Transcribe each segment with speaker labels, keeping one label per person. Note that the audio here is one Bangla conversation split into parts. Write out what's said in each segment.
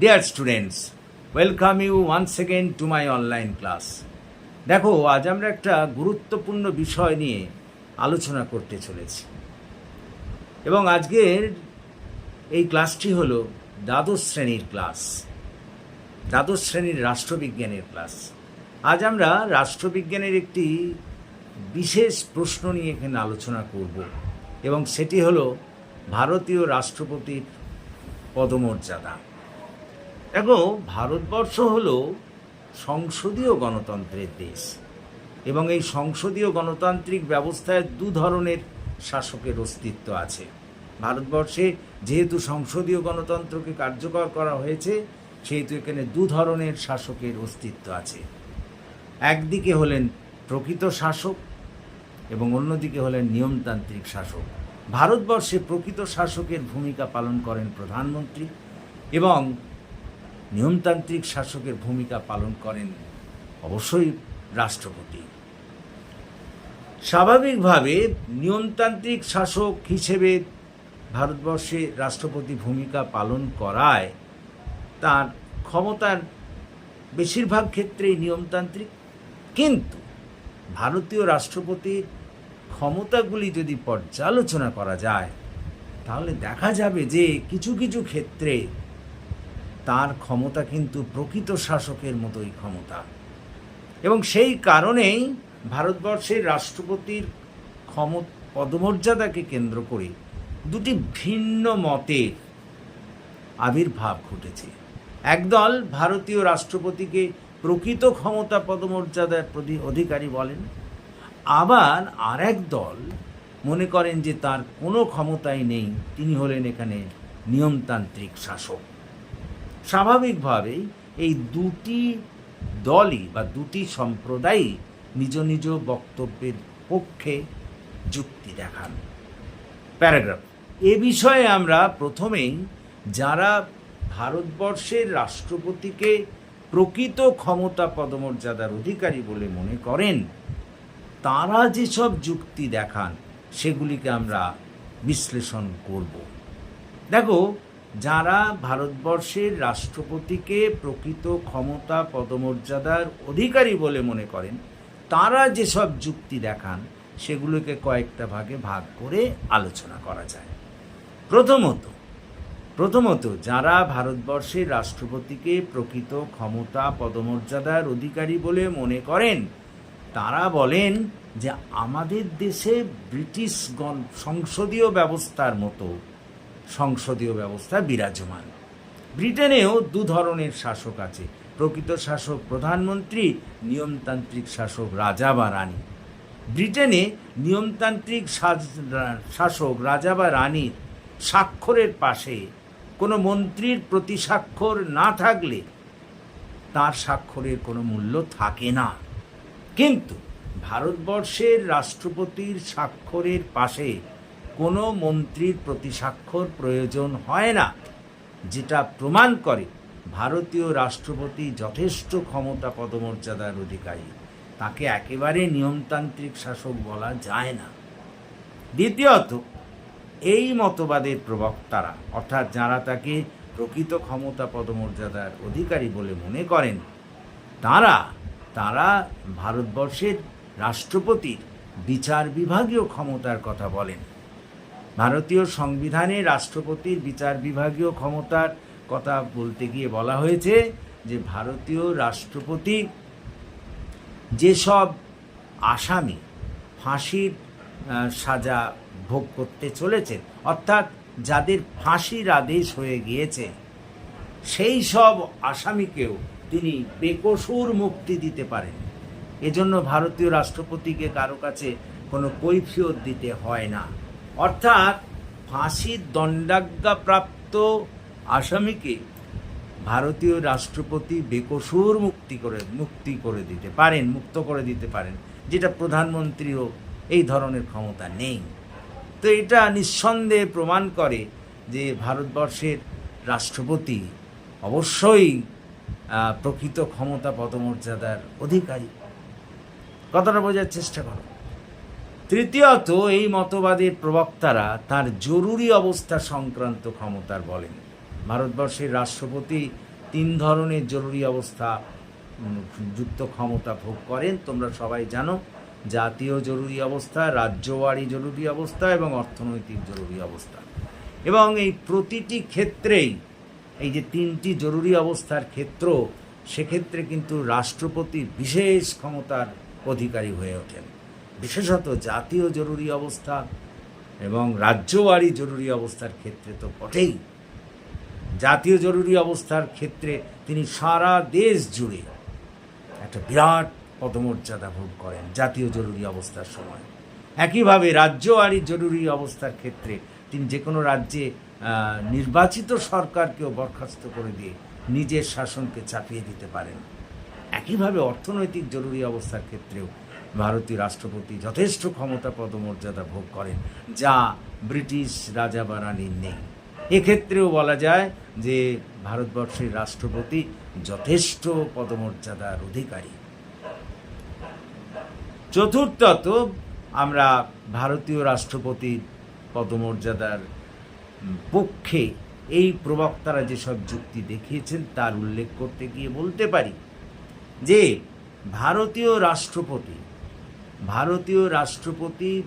Speaker 1: Dear students welcome you once second to my online class দেখো, আজ আমরা একটা গুরুত্বপূর্ণ বিষয় নিয়ে আলোচনা করতে চলেছি। এবং আজকের এই ক্লাসটি হলো দ্বাদশ শ্রেণির ক্লাস, দ্বাদশ শ্রেণির রাষ্ট্রবিজ্ঞানের ক্লাস। আজ আমরা রাষ্ট্রবিজ্ঞানের একটি বিশেষ প্রশ্ন নিয়ে এখানে আলোচনা করব, এবং সেটি হলো ভারতীয় রাষ্ট্রপতির পদমর্যাদা। দেখো ভারতবর্ষ হলো সংসদীয় গণতন্ত্রের দেশ এবং এই সংসদীয় গণতান্ত্রিক ব্যবস্থায় দু ধরনের শাসকের অস্তিত্ব আছে। ভারতবর্ষে যেহেতু সংসদীয় গণতন্ত্রকে কার্যকর করা হয়েছে, সেহেতু এখানে দু ধরনের শাসকের অস্তিত্ব আছে। একদিকে হলেন প্রকৃত শাসক এবং অন্যদিকে হলেন নিয়মতান্ত্রিক শাসক। ভারতবর্ষে প্রকৃত শাসকের ভূমিকা পালন করেন প্রধানমন্ত্রী এবং নিয়মতান্ত্রিক শাসকের ভূমিকা পালন করেন অবশ্যই রাষ্ট্রপতি। স্বাভাবিকভাবে নিয়মতান্ত্রিক শাসক হিসেবে ভারতবর্ষে রাষ্ট্রপতি ভূমিকা পালন করায় তার ক্ষমতার বেশিরভাগ ক্ষেত্রেই নিয়মতান্ত্রিক। কিন্তু ভারতীয় রাষ্ট্রপতির ক্ষমতাগুলি যদি পর্যালোচনা করা যায়, তাহলে দেখা যাবে যে কিছু কিছু ক্ষেত্রে তার ক্ষমতা কিন্তু প্রকৃত শাসকের মতোই ক্ষমতা। এবং সেই কারণেই ভারতবর্ষের রাষ্ট্রপতির ক্ষম পদমর্যাদাকে কেন্দ্র করে দুটি ভিন্ন মতের আবির্ভাব ঘটেছে। একদল ভারতীয় রাষ্ট্রপতিকে প্রকৃত ক্ষমতা, পদমর্যাদার প্রতি অধিকারী বলেন, আবার আরেক দল মনে করেন যে তার কোনো ক্ষমতাই নেই, তিনি হলেন এখানে নিয়মতান্ত্রিক শাসক। স্বাভাবিকভাবেই এই দুটি দলই বা দুটি সম্প্রদায়ই নিজ নিজ বক্তব্যের পক্ষে যুক্তি দেখান। প্যারাগ্রাফ। এ বিষয়ে আমরা প্রথমেই যারা ভারতবর্ষের রাষ্ট্রপতিকে প্রকৃত ক্ষমতা পদমর্যাদার অধিকারী বলে মনে করেন, তারা যেসব যুক্তি দেখান, সেগুলিকে আমরা বিশ্লেষণ করব। দেখো যারা ভারতবর্ষের রাষ্ট্রপতিকে প্রকৃত ক্ষমতা পদমর্যাদার অধিকারী বলে মনে করেন, তারা যেসব যুক্তি দেখান, সেগুলোকে কয়েকটা ভাগে ভাগ করে আলোচনা করা যায়। প্রথমত প্রথমত যারা ভারতবর্ষের রাষ্ট্রপতিকে প্রকৃত ক্ষমতা পদমর্যাদার অধিকারী বলে মনে করেন, তারা বলেন যে আমাদের দেশে ব্রিটিশগণ সংসদীয় ব্যবস্থার মতো সংসদীয় ব্যবস্থা বিরাজমান। ব্রিটেনেও দু ধরনের শাসক আছে। প্রকৃত শাসক প্রধানমন্ত্রী, নিয়মতান্ত্রিক শাসক রাজা বা রানী। ব্রিটেনে নিয়মতান্ত্রিক শাসক রাজা বা রানীর স্বাক্ষরের পাশে কোনো মন্ত্রীর প্রতি স্বাক্ষর না থাকলে তার স্বাক্ষরের কোনো মূল্য থাকে না। কিন্তু ভারতবর্ষের রাষ্ট্রপতির স্বাক্ষরের পাশে কোনো মন্ত্রীর প্রতি স্বাক্ষর প্রয়োজন হয় না, যেটা প্রমাণ করে ভারতীয় রাষ্ট্রপতি যথেষ্ট ক্ষমতা পদমর্যাদার অধিকারী। তাকে একেবারে নিয়মতান্ত্রিক শাসক বলা যায় না। দ্বিতীয়ত, এই মতবাদের প্রবক্তারা, অর্থাৎ যারা তাকে প্রকৃত ক্ষমতা পদমর্যাদার অধিকারী বলে মনে করেন, তারা তারা ভারতবর্ষের রাষ্ট্রপতির বিচার বিভাগীয় ক্ষমতার কথা বলেন। ভারতীয় সংবিধানে রাষ্ট্রপতির বিচার বিভাগীয় ক্ষমতার কথা বলতে গিয়ে বলা হয়েছে যে ভারতীয় রাষ্ট্রপতি যেসব আসামি ফাঁসির সাজা ভোগ করতে চলেছেন, অর্থাৎ যাদের ফাঁসির আদেশ হয়ে গিয়েছে, সেই সব আসামিকেও তিনি বেকসুর মুক্তি দিতে পারেন। এজন্য ভারতীয় রাষ্ট্রপতিকে কারও কাছে কোনো কৈফিয়ত দিতে হয় না। অর্থাৎ ফাঁসির দণ্ডাজ্ঞাপ্রাপ্ত আসামিকে ভারতীয় রাষ্ট্রপতি বেকসুর মুক্তি করে মুক্তি করে দিতে পারেন, মুক্ত করে দিতে পারেন, যেটা প্রধানমন্ত্রীও এই ধরনের ক্ষমতা নেই। তো এটা নিঃসন্দেহে প্রমাণ করে যে ভারতবর্ষের রাষ্ট্রপতি অবশ্যই প্রকৃত ক্ষমতা পদমর্যাদার অধিকারী। কথাটা বোঝার চেষ্টা করো? তৃতীয়ত, এই মতবাদের প্রবক্তারা তার জরুরি অবস্থা সংক্রান্ত ক্ষমতার বলেন। ভারতবর্ষের রাষ্ট্রপতি তিন ধরনের জরুরি অবস্থা যুক্ত ক্ষমতা ভোগ করেন। তোমরা সবাই জানো, জাতীয় জরুরি অবস্থা, রাজ্যওয়ারি জরুরি অবস্থা এবং অর্থনৈতিক জরুরি অবস্থা। এবং এই প্রতিটি ক্ষেত্রেই, এই যে তিনটি জরুরি অবস্থার ক্ষেত্র, সেক্ষেত্রে কিন্তু রাষ্ট্রপতি বিশেষ ক্ষমতার অধিকারী হয়ে ওঠেন। বিশেষত জাতীয় জরুরি অবস্থা এবং রাজ্যওয়ারি জরুরি অবস্থার ক্ষেত্রে তো বটেই। জাতীয় জরুরি অবস্থার ক্ষেত্রে তিনি সারা দেশ জুড়ে একটা বিরাট পদমর্যাদা ভোগ করেন জাতীয় জরুরি অবস্থার সময়। একইভাবে রাজ্যওয়ারি জরুরি অবস্থার ক্ষেত্রে তিনি যে কোনো রাজ্যে নির্বাচিত সরকারকেও বরখাস্ত করে দিয়ে নিজের শাসনকে চাপিয়ে দিতে পারেন। একইভাবে অর্থনৈতিক জরুরি অবস্থার ক্ষেত্রেও ভারতীয় রাষ্ট্রপতি যথেষ্ট ক্ষমতা পদমর্যাদা ভোগ করেন, যা ব্রিটিশ রাজা বা রানীর নেই। এক্ষেত্রেও বলা যায় যে ভারতবর্ষের রাষ্ট্রপতি যথেষ্ট পদমর্যাদার অধিকারী। চতুর্থত, আমরা ভারতীয় রাষ্ট্রপতির পদমর্যাদার পক্ষে এই প্রবক্তারা যেসব যুক্তি দেখিয়েছেন তার উল্লেখ করতে গিয়ে বলতে পারি যে ভারতীয় রাষ্ট্রপতি ভারতীয় রাষ্ট্রপতি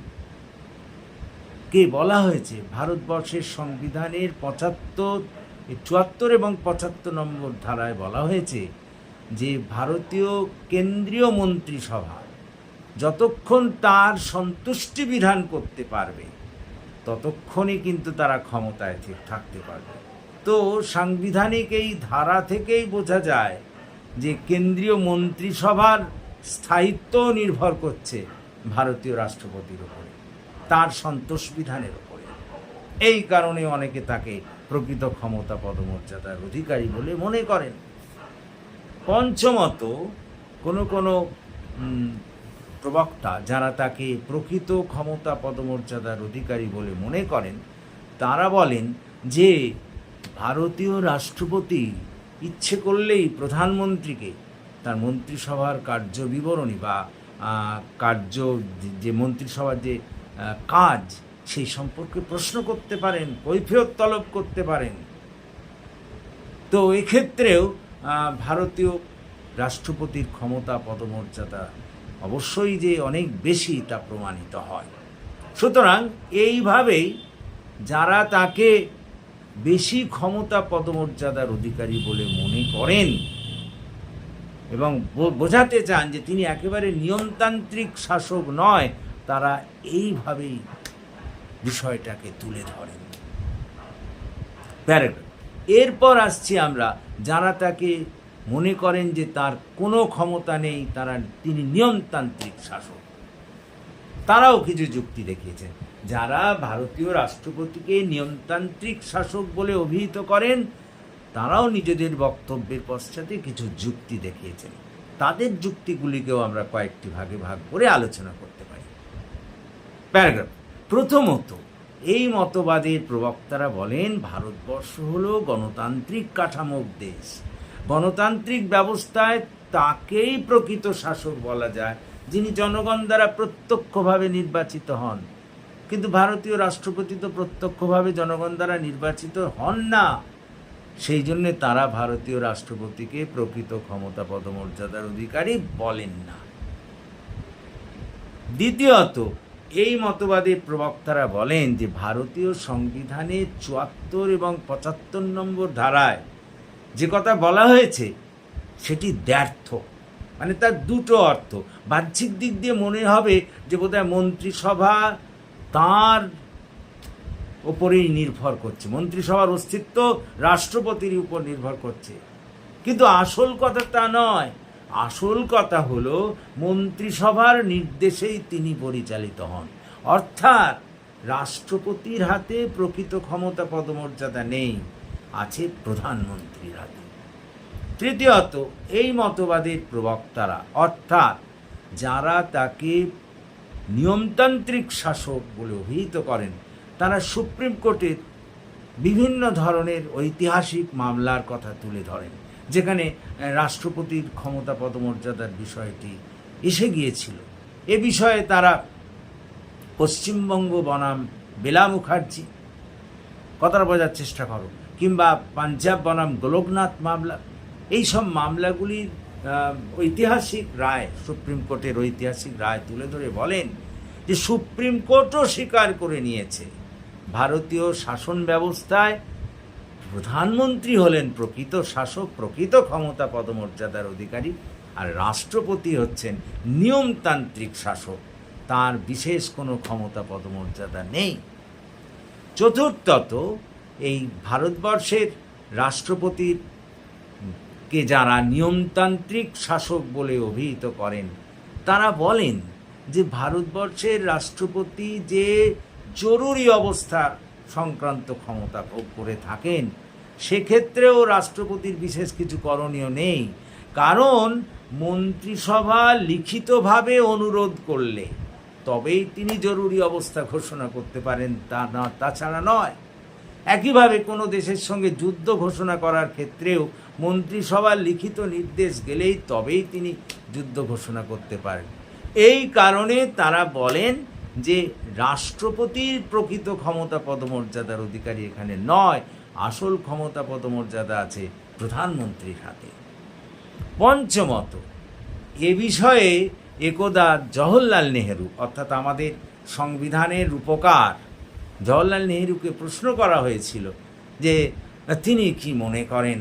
Speaker 1: কে বলা হয়েছে? ভারতবর্ষের সংবিধানের পঁচাত্তর চুয়াত্তর এবং পঁচাত্তর নম্বর ধারায় বলা হয়েছে যে ভারতীয় কেন্দ্রীয় মন্ত্রিসভা যতক্ষণ তার সন্তুষ্টি বিধান করতে পারবে, ততক্ষণই কিন্তু তারা ক্ষমতায় ঠিক থাকতে পারবে। তো সাংবিধানিক এই ধারা থেকেই বোঝা যায় যে কেন্দ্রীয় মন্ত্রিসভার স্থায়িত্ব নির্ভর করছে ভারতীয় রাষ্ট্রপতির উপরে, তার সন্তোষ বিধানের উপরে। এই কারণে অনেকে তাকে প্রকৃত ক্ষমতা, পদমর্যাদার অধিকারী বলে মনে করেন। পঞ্চমত, কোনো কোনো প্রবক্তা যারা তাকে প্রকৃত ক্ষমতা, পদমর্যাদার অধিকারী বলে মনে করেন, তারা বলেন যে, ভারতীয় রাষ্ট্রপতি ইচ্ছে করলেই প্রধানমন্ত্রীকে তার মন্ত্রিসভার কার্য বিবরণী বা কার্য যে- মন্ত্রিসভার যে কাজ, সেই সম্পর্কে প্রশ্ন করতে পারেন, কৈফিয়ত তলব করতে পারেন। তো এক্ষেত্রেও ভারতীয় রাষ্ট্রপতির ক্ষমতা পদমর্যাদা অবশ্যই যে অনেক বেশি তা প্রমাণিত হয়। সুতরাং এইভাবেই যারা তাকে বেশি ক্ষমতা পদমর্যাদার অধিকারী বলে মনে করেন এবং বোঝাতে চান যে তিনি একেবারে নিয়মতান্ত্রিক শাসক নয়, তারা এইভাবেই বিষয়টাকে তুলে ধরেন। এরপর আসছি আমরা, যারা তাকে মনে করেন যে তার কোনো ক্ষমতা নেই, তারা তিনি নিয়মতান্ত্রিক শাসক। তারাও কিছু যুক্তি দেখিয়েছেন। যারা ভারতীয় রাষ্ট্রপতিকে নিয়মতান্ত্রিক শাসক বলে অভিহিত করেন তারাও নিজেদের বক্তব্যের পশ্চাতে কিছু যুক্তি দেখিয়েছেন। তাদের যুক্তিগুলিকেও আমরা কয়েকটি ভাগে ভাগ করে আলোচনা করতে পারি। প্যারাগ্রাফ। প্রথমত, এই মতবাদের প্রবক্তারা বলেন, ভারতবর্ষ হল গণতান্ত্রিক কাঠামোর দেশ। গণতান্ত্রিক ব্যবস্থায় তাকেই প্রকৃত শাসক বলা যায়, যিনি জনগণ দ্বারা প্রত্যক্ষভাবে নির্বাচিত হন। কিন্তু ভারতীয় রাষ্ট্রপতি তো প্রত্যক্ষভাবে জনগণ দ্বারা নির্বাচিত হন না। সেই জন্যে তারা ভারতীয় রাষ্ট্রপতিকে প্রকৃত ক্ষমতা পদমর্যাদার অধিকারী বলেন না। দ্বিতীয়ত, এই মতবাদের প্রবক্তারা বলেন যে ভারতীয় সংবিধানের চুয়াত্তর এবং পঁচাত্তর নম্বর ধারায় যে কথা বলা হয়েছে, সেটি দ্ব্যর্থ মানে তার দুটো অর্থ। বাহ্যিক দিক দিয়ে মনে হবে যে বোধহয় মন্ত্রিসভা তার ওপরেই নির্ভর করছে। মন্ত্রিসভার অস্তিত্ব রাষ্ট্রপতির উপর নির্ভর করছে। কিন্তু আসল কথা তা নয়। আসল কথা হলো, মন্ত্রিসভার নির্দেশেই তিনি পরিচালিত হন। অর্থাৎ রাষ্ট্রপতির হাতে প্রকৃত ক্ষমতা পদমর্যাদা নেই, আছে প্রধানমন্ত্রীর হাতে। তৃতীয়ত, এই মতবাদের প্রবক্তারা, অর্থাৎ যারা তাকে নিয়মতান্ত্রিক শাসক বলে অভিহিত করেন তারা সুপ্রিম কোর্টের বিভিন্ন ধরনের ঐতিহাসিক মামলার কথা তুলে ধরেন, যেখানে রাষ্ট্রপতির ক্ষমতা পদমর্যাদার বিষয়টি এসে গিয়েছিল। এ বিষয়ে তারা পশ্চিমবঙ্গ বনাম বেলা মুখার্জি, কথাটা বোঝার চেষ্টা করো, কিংবা পাঞ্জাব বনাম গোলকনাথ মামলা এই সব মামলাগুলির ঐতিহাসিক রায়, সুপ্রিম কোর্টের ঐতিহাসিক রায় তুলে ধরে বলেন যে সুপ্রিম কোর্টও স্বীকার করে নিয়েছে ভারতীয় শাসন ব্যবস্থায় প্রধানমন্ত্রী হলেন প্রকৃত শাসক, প্রকৃত ক্ষমতা পদমর্যাদার অধিকারী, আর রাষ্ট্রপতি হচ্ছেন নিয়মতান্ত্রিক শাসক। তার বিশেষ কোনো ক্ষমতা পদমর্যাদা নেই। চতুর্থত, এই ভারতবর্ষের রাষ্ট্রপতির কে যারা নিয়মতান্ত্রিক শাসক বলে অভিহিত করেন, তারা বলেন যে ভারতবর্ষের রাষ্ট্রপতি যে জরুরি অবস্থার সংক্রান্ত ক্ষমতা ভোগ করে থাকেন। সেক্ষেত্রেও রাষ্ট্রপতির বিশেষ কিছু করণীয় নেই। কারণ মন্ত্রিসভা লিখিতভাবে অনুরোধ করলে তবেই তিনি জরুরি অবস্থা ঘোষণা করতে পারেন, তা না, তাছাড়া নয়। একইভাবে কোনো দেশের সঙ্গে যুদ্ধ ঘোষণা করার ক্ষেত্রেও মন্ত্রিসভার লিখিত নির্দেশ গেলেই তবেই তিনি যুদ্ধ ঘোষণা করতে পারেন। এই কারণে তারা বলেন যে রাষ্ট্রপতির প্রকৃত ক্ষমতা পদমর্যাদার অধিকারী এখানে নয়, আসল ক্ষমতা পদমর্যাদা আছে প্রধানমন্ত্রীর হাতে। পঞ্চমত, এ বিষয়ে একদা জওহরলাল নেহেরু, অর্থাৎ আমাদের সংবিধানের রূপকার জওহরলাল নেহেরুকে প্রশ্ন করা হয়েছিল যে, তিনি কি মনে করেন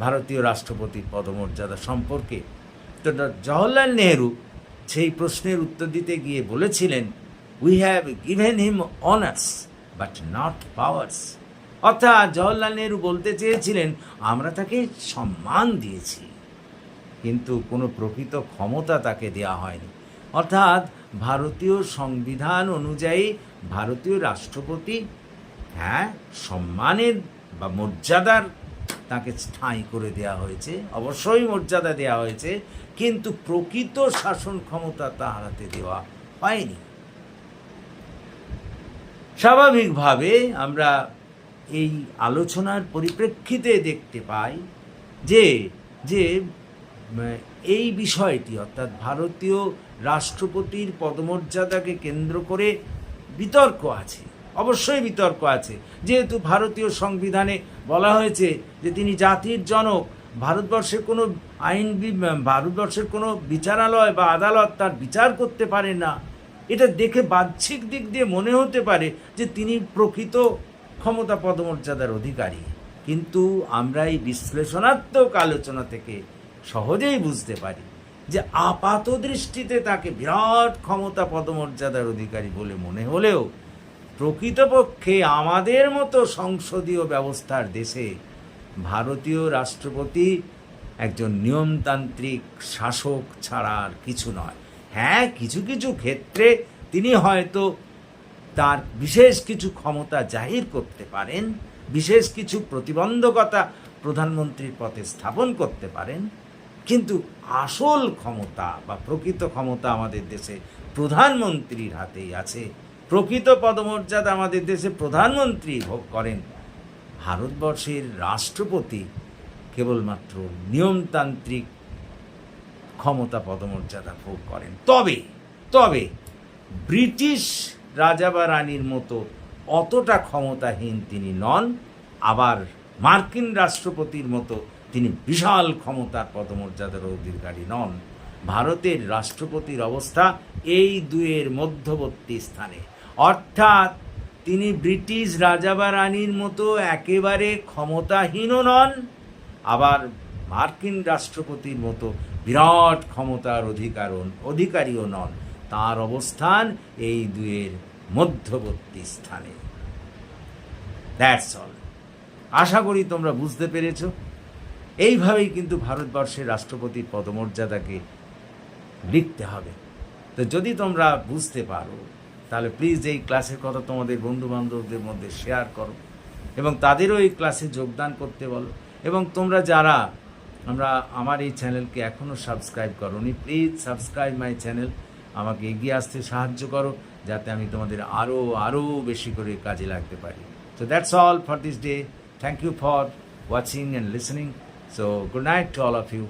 Speaker 1: ভারতীয় রাষ্ট্রপতির পদমর্যাদা সম্পর্কে? তো জওহরলাল নেহেরু সেই প্রশ্নের উত্তর দিতে গিয়ে বলেছিলেন we have given him honours but not powers অর্থাৎ জওহরলাল নেহরু বলতে চেয়েছিলেন, আমরা তাকে সম্মান দিয়েছি। কিন্তু কোনো প্রকৃত ক্ষমতা তাকে দেওয়া হয়নি। অর্থাৎ ভারতীয় সংবিধান অনুযায়ী ভারতীয় রাষ্ট্রপতি হ্যাঁ সম্মানের বা মর্যাদার তাকে ঠাঁই করে দেওয়া হয়েছে, অবশ্যই মর্যাদা দেওয়া হয়েছে, কিন্তু প্রকৃত শাসন ক্ষমতা তার হাতে দেওয়া হয়নি। স্বাভাবিকভাবে আমরা এই আলোচনার পরিপ্রেক্ষিতে দেখতে পাই যে যে এই বিষয়টি, অর্থাৎ ভারতীয় রাষ্ট্রপতির পদমর্যাদাকে কেন্দ্র করে বিতর্ক আছে, অবশ্যই বিতর্ক আছে। যেহেতু ভারতীয় সংবিধানে বলা হয়েছে যে তিনি জাতির জনক, ভারতবর্ষের কোনো আইন ভারতবর্ষের কোনো বিচারালয় বা আদালত তার বিচার করতে পারে না। এটা দেখে বাহ্যিক দিক দিয়ে মনে হতে পারে যে তিনি প্রকৃত ক্ষমতা পদমর্যাদার অধিকারী। কিন্তু আমরা এই বিশ্লেষণাত্মক আলোচনা থেকে সহজেই বুঝতে পারি যে আপাত দৃষ্টিতে তাকে বিরাট ক্ষমতা পদমর্যাদার অধিকারী বলে মনে হলেও প্রকৃতপক্ষে আমাদের মতো সংসদীয় ব্যবস্থার দেশে ভারতীয় রাষ্ট্রপতি একজন নিয়মতান্ত্রিক শাসক ছাড়া আর কিছু নয়। হ্যাঁ কিছু কিছু ক্ষেত্রে তিনি হয়তো তার বিশেষ কিছু ক্ষমতা জাহির করতে পারেন, বিশেষ কিছু প্রতিবন্ধকতা প্রধানমন্ত্রীর পথে স্থাপন করতে পারেন, কিন্তু আসল ক্ষমতা বা প্রকৃত ক্ষমতা আমাদের দেশে প্রধানমন্ত্রীর হাতেই আছে। প্রকৃত পদমর্যাদা আমাদের দেশে প্রধানমন্ত্রী ভোগ করেন। ভারতবর্ষের রাষ্ট্রপতি কেবলমাত্র নিয়মতান্ত্রিক ক্ষমতা পদমর্যাদা ভোগ করেন। তবে তবে ব্রিটিশ রাজা বা রানীর মতো অতটা ক্ষমতাহীন তিনি নন, আবার মার্কিন রাষ্ট্রপতির মতো তিনি বিশাল ক্ষমতার পদমর্যাদার অধিকারী নন। ভারতের রাষ্ট্রপতির অবস্থা এই দুয়ের মধ্যবর্তী স্থানে। অর্থাৎ তিনি ব্রিটিশ রাজা বা রানীর মতো একেবারে ক্ষমতাহীনও নন, আবার মার্কিন রাষ্ট্রপতির মতো বিরাট ক্ষমতার অধিকার অধিকারীও নন। তার অবস্থান এই দুয়ের মধ্যবর্তী স্থানে। দ্যাটস অল আশা করি তোমরা বুঝতে পেরেছ। এইভাবেই কিন্তু ভারতবর্ষের রাষ্ট্রপতির পদমর্যাদাকে লিখতে হবে। তো যদি তোমরা বুঝতে পারো, তাহলে প্লিজ এই ক্লাসের কথা তোমাদের বন্ধু বান্ধবদের মধ্যে শেয়ার করো এবং তাদেরও এই ক্লাসে যোগদান করতে বলো। এবং তোমরা যারা আমরা আমার এই চ্যানেলকে এখনও সাবস্ক্রাইব করোনি। প্লিজ সাবস্ক্রাইব মাই চ্যানেল আমাকে এগিয়ে আসতে সাহায্য করো, যাতে আমি তোমাদের আরও আরও বেশি করে কাজে লাগতে পারি। So that's all for this day thank you for watching and listening so good night to all of you